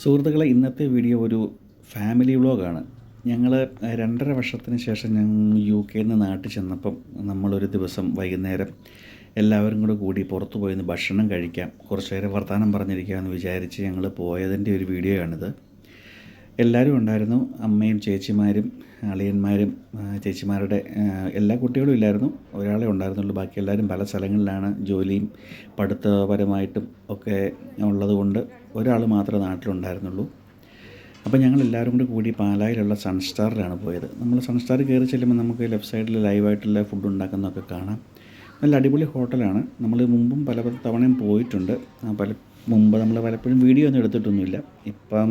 സുഹൃത്തുക്കളെ ഇന്നത്തെ വീഡിയോ ഒരു ഫാമിലി വ്ലോഗാണ് ഞങ്ങൾ രണ്ടര വർഷത്തിന് ശേഷം ഞങ്ങൾ യു കെയിൽ നിന്ന് നാട്ടിൽ ചെന്നപ്പം നമ്മളൊരു ദിവസം വൈകുന്നേരം എല്ലാവരും കൂടെ കൂടി പുറത്തു പോയി ഒന്ന് ഭക്ഷണം കഴിക്കാം കുറച്ച് നേരം വർത്തമാനം പറഞ്ഞിരിക്കാമെന്ന് വിചാരിച്ച് ഞങ്ങൾ പോയതിന്റെ ഒരു വീഡിയോ ആണിത് എല്ലാവരും ഉണ്ടായിരുന്നു അമ്മയും ചേച്ചിമാരും അളിയന്മാരും ചേച്ചിമാരുടെ എല്ലാ കുട്ടികളും ഇല്ലായിരുന്നു ഒരാളെ ഉണ്ടായിരുന്നുള്ളൂ ബാക്കി എല്ലാവരും പല സ്ഥലങ്ങളിലാണ് ജോലിയും പഠിത്തപരമായിട്ടും ഒക്കെ ഉള്ളതുകൊണ്ട് ഒരാൾ മാത്രമേ നാട്ടിലുണ്ടായിരുന്നുള്ളൂ. അപ്പോൾ ഞങ്ങൾ എല്ലാവരും കൂടി കൂടി പാലായിലുള്ള സൺസ്റ്റാറിലാണ് പോയത്. നമ്മൾ സൺസ്റ്റാർ കയറി ചെല്ലുമ്പോൾ നമുക്ക് ലെഫ്റ്റ് സൈഡിൽ ലൈവായിട്ടുള്ള ഫുഡ് ഉണ്ടാക്കുന്നതൊക്കെ കാണാം. നല്ല അടിപൊളി ഹോട്ടലാണ്. നമ്മൾ മുമ്പും പല പല തവണയും പോയിട്ടുണ്ട്. പല മുമ്പ് നമ്മൾ പലപ്പോഴും വീഡിയോ ഒന്നും എടുത്തിട്ടൊന്നുമില്ല. ഇപ്പം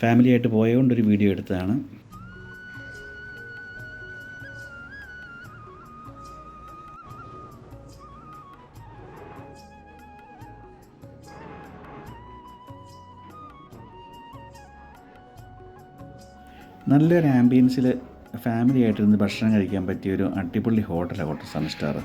ഫാമിലിയായിട്ട് പോയതുകൊണ്ട് ഒരു വീഡിയോ എടുത്തതാണ്. നല്ലൊരു ആംബിയൻസിൽ ഫാമിലി ആയിട്ടിരുന്ന് ഭക്ഷണം കഴിക്കാൻ പറ്റിയ ഒരു അടിപൊളി ഹോട്ടലാണ് ഹോട്ടൽ സൺ സ്റ്റാർ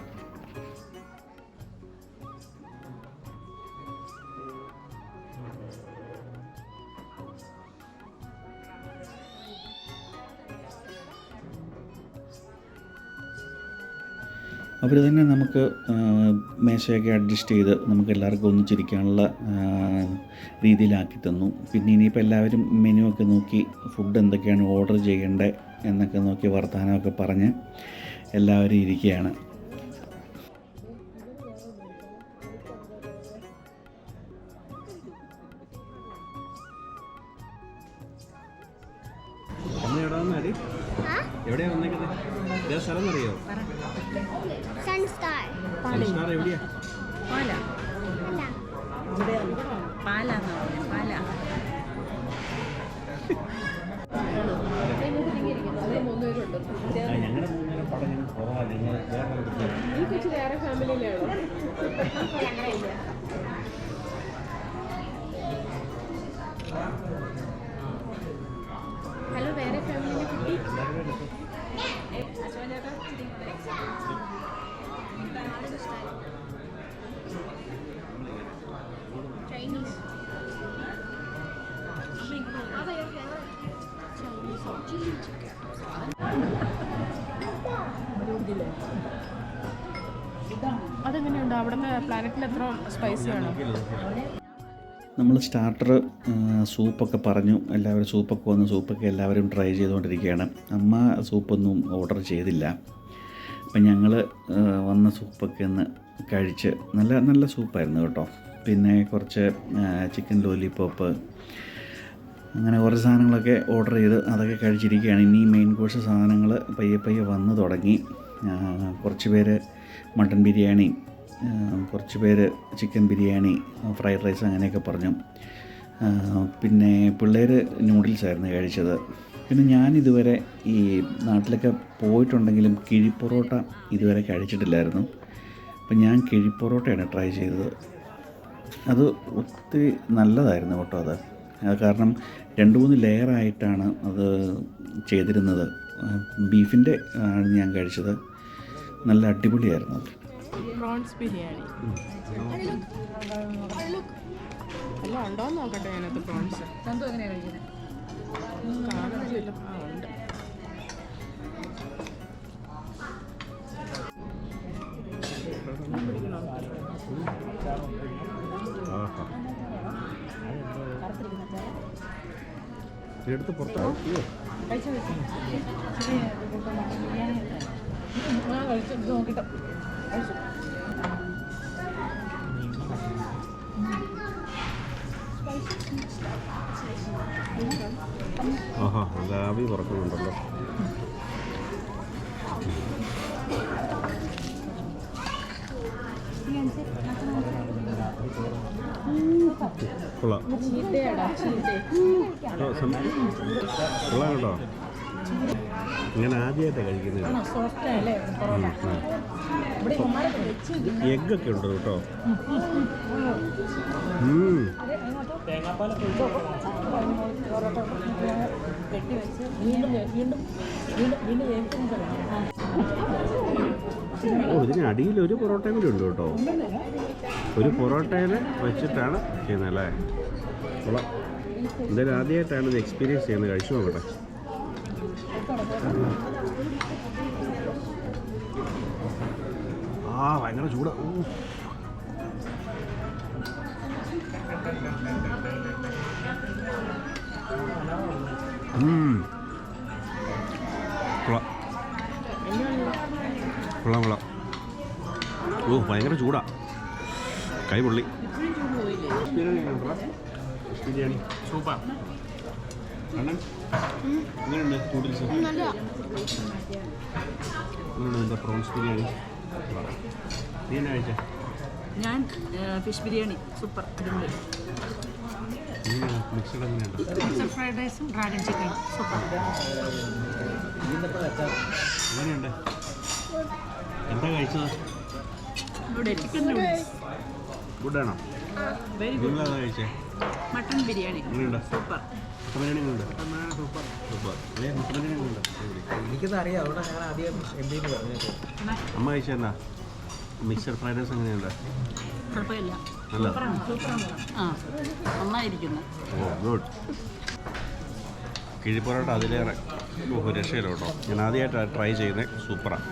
അവർ തന്നെ നമുക്ക് മേശയൊക്കെ അഡ്ജസ്റ്റ് ചെയ്ത് നമുക്ക് എല്ലാവർക്കും ഒന്നിച്ചിരിക്കാനുള്ള രീതിയിലാക്കി തന്നു. പിന്നെ ഇനിയിപ്പോൾ എല്ലാവരും മെനു ഒക്കെ നോക്കി ഫുഡ് എന്തൊക്കെയാണ് ഓർഡർ ചെയ്യേണ്ടത് എന്നൊക്കെ നോക്കി വർത്തമാനമൊക്കെ പറഞ്ഞ് എല്ലാവരും ഇരിക്കുകയാണ്. എവിടെയാ? പാല. പാല. ഞങ്ങളുടെ മൂന്നേരം പടം ഞങ്ങൾ കുറവാണ് നിങ്ങൾ വേറെ ഹലോ അവിടുത്തെ പ്ലാനറ്റിൽ എത്ര സ്പൈസി ആണോ. നമ്മൾ സ്റ്റാർട്ടർ സൂപ്പൊക്കെ പറഞ്ഞു. എല്ലാവരും സൂപ്പൊക്കെ വന്ന് സൂപ്പൊക്കെ എല്ലാവരും ട്രൈ ചെയ്തുകൊണ്ടിരിക്കുകയാണ്. അമ്മ സൂപ്പൊന്നും ഓർഡർ ചെയ്തില്ല. അപ്പം ഞങ്ങൾ വന്ന സൂപ്പൊക്കെ ഒന്ന് കഴിച്ച് നല്ല നല്ല സൂപ്പായിരുന്നു കേട്ടോ. പിന്നെ കുറച്ച് ചിക്കൻ ലോലിപോപ്പ് അങ്ങനെ കുറച്ച് സാധനങ്ങളൊക്കെ ഓർഡർ ചെയ്ത് അതൊക്കെ കഴിച്ചിരിക്കുകയാണ്. ഇനി മെയിൻ കോഴ്സ് സാധനങ്ങൾ പയ്യെ പയ്യെ വന്ന് തുടങ്ങി. കുറച്ച് പേര് മട്ടൻ ബിരിയാണി ആ, കുറച്ച് പേര് ചിക്കൻ ബിരിയാണി ഫ്രൈഡ് റൈസ് അങ്ങനെയൊക്കെ പറഞ്ഞു. പിന്നെ പിള്ളേർ നൂഡിൽസ് ആയിരുന്നു കഴിച്ചത്. പിന്നെ ഞാൻ ഇതുവരെ ഈ നാട്ടിലൊക്കെ പോയിട്ടുണ്ടെങ്കിലും കിഴിപ്പൊറോട്ട ഇതുവരെ കഴിച്ചിട്ടില്ലായിരുന്നു. അപ്പം ഞാൻ കിഴിപ്പൊറോട്ടയാണ് ട്രൈ ചെയ്തത്. അത് ഒത്തിരി നല്ലതായിരുന്നു കേട്ടോ അത്. കാരണം രണ്ട് മൂന്ന് ലെയറായിട്ടാണ് അത് ചെയ്തിരുന്നത്. ബീഫിന്റെ ആണ് ഞാൻ കഴിച്ചത്. നല്ല അടിപൊളിയായിരുന്നു അത്. പ്രോൺസ് ബിരിയാണി. അല്ല ഉണ്ടോന്ന് നോക്കട്ടെ അതിനകത്ത് പ്രോൺസ് കാണുന്നില്ല ആ ഉണ്ട്. ആഹാ എടുത്ത് പുറത്താവും കഴിച്ചു നോക്കിട്ടോ. ആഹാ അത് ആവി പറക്കുന്നുണ്ടല്ലോ. കൊള്ളാം. കേട്ടോ, സം- കൊള്ളാം കേട്ടോ. ഇങ്ങനെ ആദ്യമായിട്ട് കഴിക്കുന്നത്. എഗ്ഗൊക്കെ ഉണ്ട് കേട്ടോ. ഉം. വെട്ടി വെച്ച് വീണ്ടും വേ- വീണ്ടും വീണ്ടും വീണ്ടും വേവിക്കുന്നു ഓ ഇതിന് അടിയിൽ ഒരു പൊറോട്ടയും കൂടി ഉണ്ട് കേട്ടോ. ഒരു പൊറോട്ടയിൽ വെച്ചിട്ടാണ് ചെയ്യുന്നത് അല്ലേ? കൊള്ളാം. എന്തായാലും ആദ്യമായിട്ടാണ് ഇത് എക്സ്പീരിയൻസ് ചെയ്യുന്നത്. കഴിച്ചു നോക്കട്ടെ. ആ ഭയങ്കര ചൂട്. കൊള്ളാം. കൊള്ളാം കൊള്ളാം. ഓ ഭയങ്കര ചൂടാ. കൈ പൊള്ളി. Biryani super prawns biryani? നീ എന്നാ കഴിച്ചേ? ഞാൻ ഫിഷ് ബിരിയാണി. സൂപ്പർ അടിപൊളി. മിക്സഡ് ഫ്രൈഡ് റൈസും ഡ്രാഗൺ ചിക്കൻ സൂപ്പർ. എങ്ങനെയുണ്ട്? എന്താ കഴിച്ചത്? ഇവിടെ ചിക്കൻ നൂഡിൽസ് ഗുഡാണോ വെരി ഗുഡ് കഴിച്ചേ? മട്ടൺ ബിരിയാണി. സൂപ്പർ. എനിക്കത് അറിയാം ഞാൻ ആദ്യം എം ബി പറഞ്ഞത്. അമ്മ കഴിച്ചെന്നാ മിക്സഡ് ഫ്രൈഡ് റൈസ് എങ്ങനെയുണ്ട്? കുഴപ്പമില്ല. നല്ല ആ നന്നായിരിക്കുന്നു. ഓ ഗുഡ് കിഴിപ്പൊറോട്ട അതിലേറെ രക്ഷയിലോട്ടോ. രക്ഷയില്ല കേട്ടോ ഞാൻ ആദ്യമായിട്ടാണ് ട്രൈ ചെയ്യുന്നത് സൂപ്പറാണ്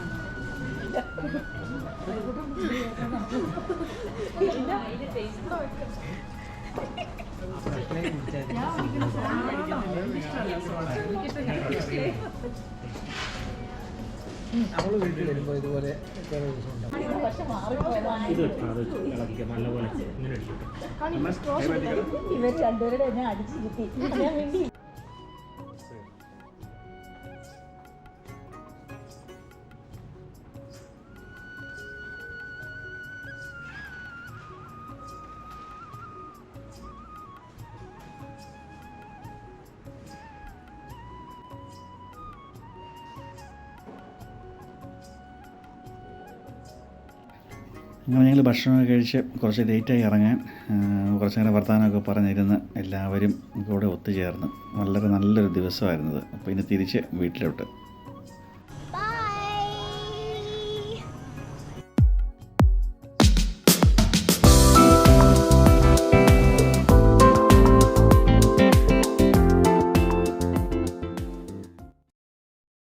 വീട്ടിൽ വരുമ്പോൾ ഇതുപോലെ ദിവസം ഇവർ രണ്ടുപേരുടെ എന്നെ അടിച്ചു കിട്ടി. അങ്ങനെ ഞങ്ങൾ ഭക്ഷണമൊക്കെ കഴിച്ച് കുറച്ച് ലേറ്റായി ഇറങ്ങാൻ കുറച്ച് നേരം വർത്തമാനമൊക്കെ പറഞ്ഞിരുന്ന് എല്ലാവരും കൂടെ ഒത്തുചേർന്ന്. വളരെ നല്ലൊരു ദിവസമായിരുന്നത്. അപ്പോൾ ഇനി തിരിച്ച് വീട്ടിലോട്ട്.